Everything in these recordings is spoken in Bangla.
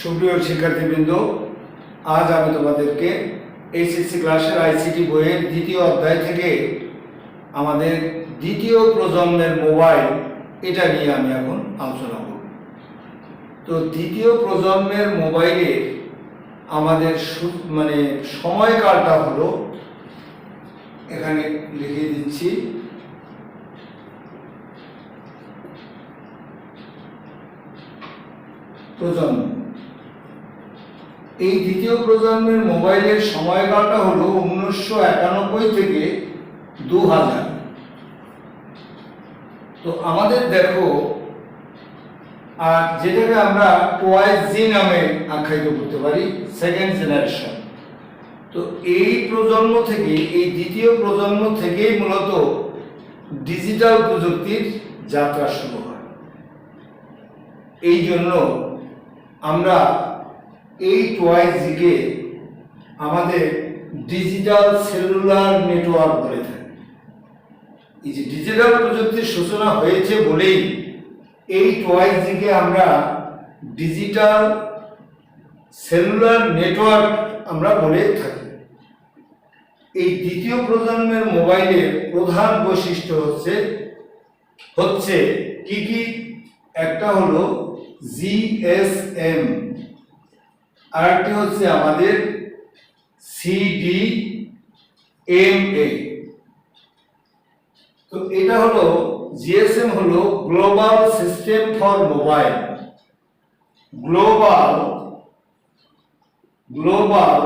সুপ্রিয় শিক্ষার্থীবৃন্দ, আজ আমি তোমাদেরকে এইচএসসি ক্লাসের আইসিটি বইয়ের দ্বিতীয় অধ্যায় থেকে আমাদের দ্বিতীয় প্রজন্মের মোবাইল এটা নিয়ে আমি এখন আলোচনা করব। তো দ্বিতীয় প্রজন্মের মোবাইলের আমাদের মানে সময়কালটা হলো, এখানে লিখে দিচ্ছি। প্রজন্ম। এই দ্বিতীয় প্রজন্মের মোবাইলের সময়কালটা হলো উনিশশো একানব্বই থেকে দু হাজার তো আমাদের দেখো, আর যেটাকে আমরা টোয়াইস জি নামে আখ্যায়িত করতে পারি, সেকেন্ড জেনারেশন। তো এই প্রজন্ম থেকে, এই দ্বিতীয় প্রজন্ম থেকেই মূলত ডিজিটাল প্রযুক্তির যাত্রা শুরু হয়। এই জন্য আমরা এই টোয়াইজিকে আমাদের ডিজিটাল সেলুলার নেটওয়ার্ক বলে থাকে। এই যে ডিজিটাল প্রযুক্তির সূচনা হয়েছে বলেই এই টোয়াইজিকে আমরা ডিজিটাল সেলুলার নেটওয়ার্ক আমরা বলে থাকি। এই দ্বিতীয় প্রজন্মের মোবাইলের প্রধান বৈশিষ্ট্য হচ্ছে হচ্ছে কি কি? একটা হলো জিএসএম আরেকটি হচ্ছে আমাদের সিডি এম এ তো এটা হলো জিএসএম হলো global system for mobile global global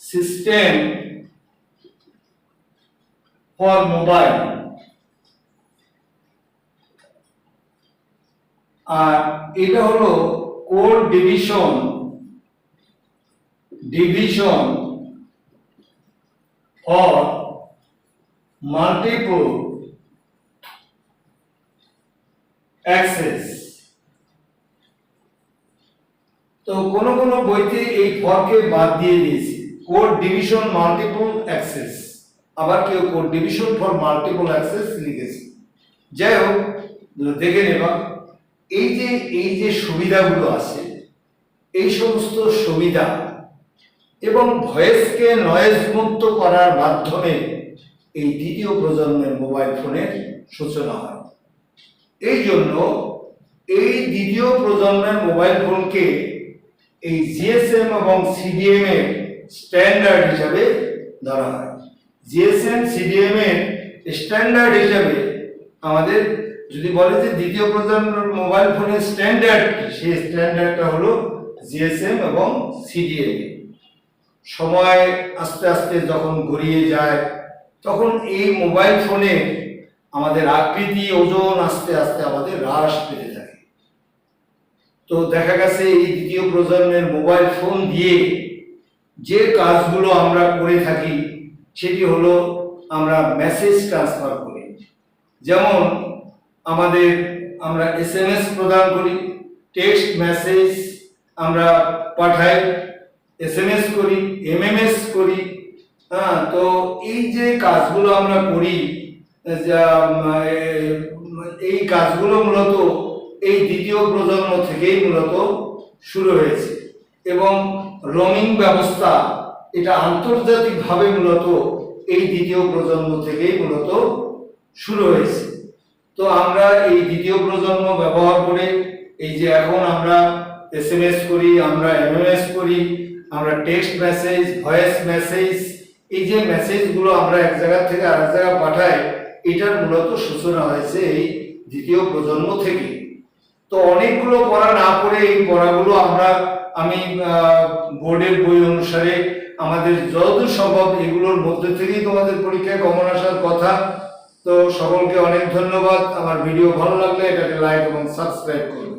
system for mobile আর এটা হলো code division division for multiple access. তো কোন কোন বইতে এই ফরকে বাদ দিয়ে দিয়েছে। Code division, multiple access. আবার কেউ code division for multiple access লিখেছে। যাই হোক, দেখে নেবা। এই যে এই যে সুবিধাগুলো আছে, এই সমস্ত সুবিধা এবং ভয়েসকে নয়েজ মুক্ত করার মাধ্যমে এই দ্বিতীয় প্রজন্মের মোবাইল ফোনের সূচনা হয়। এই জন্য এই দ্বিতীয় প্রজন্মের মোবাইল ফোনকে এই জিএসএম এবং সিডিএম এর স্ট্যান্ডার্ড হিসাবে ধরা হয়। জিএসএম সিডিএম এর স্ট্যান্ডার্ড হিসাবে আমাদের যদি বলে যে দ্বিতীয় প্রজন্মের মোবাইল ফোনের স্ট্যান্ডার্ড কি? সেই স্ট্যান্ডার্ডটা হলো জিএসএম এবং সিডিএম সময় আস্তে আস্তে যখন গড়িয়ে যায়, তখন এই মোবাইল ফোনে আমাদের আকৃতি, ওজন আস্তে আস্তে আমাদের হ্রাস পেতে থাকে। তো দেখা গেছে এই দ্বিতীয় প্রজন্মের মোবাইল ফোন দিয়ে যে কাজগুলো আমরা করে থাকি, সেটি হলো আমরা মেসেজ ট্রান্সফার করি। যেমন আমাদের আমরা এসএমএস প্রদান করি টেক্সট মেসেজ আমরা পাঠাই এসএমএস করি এমএমএস করি হ্যাঁ তো এই যে কাজগুলো আমরা করি যা, এই কাজগুলো মূলত এই দ্বিতীয় প্রজন্ম থেকেই মূলত শুরু হয়েছে। এবং রোমিং ব্যবস্থা এটা আন্তর্জাতিকভাবে মূলত এই দ্বিতীয় প্রজন্ম থেকেই মূলত শুরু হয়েছে। তো আমরা এই দ্বিতীয় প্রজন্ম ব্যবহার করে এই যে এখন আমরা এসএমএস করি, আমরা এমএমএস করি, আমরা টেক্সট মেসেজ ভয়েস মেসেজ এই যে মেসেজগুলো আমরা এক জায়গা থেকে আরেক জায়গা পাঠাই, এটার মূলত সূচনা হয়েছে এই দ্বিতীয় প্রজন্ম থেকে। তো অনেকগুলো পড়া না পড়ে এই পড়াগুলো আমরা, আমি বোর্ডের বই অনুসারে আমাদের যতদূর সম্ভব এগুলোর মধ্যে থেকেই তোমাদের পরীক্ষায় কমন আসার কথা। তো সকলকে অনেক ধন্যবাদ। আমার ভিডিও ভালো লাগলে এটাকে লাইক এবং সাবস্ক্রাইব করবে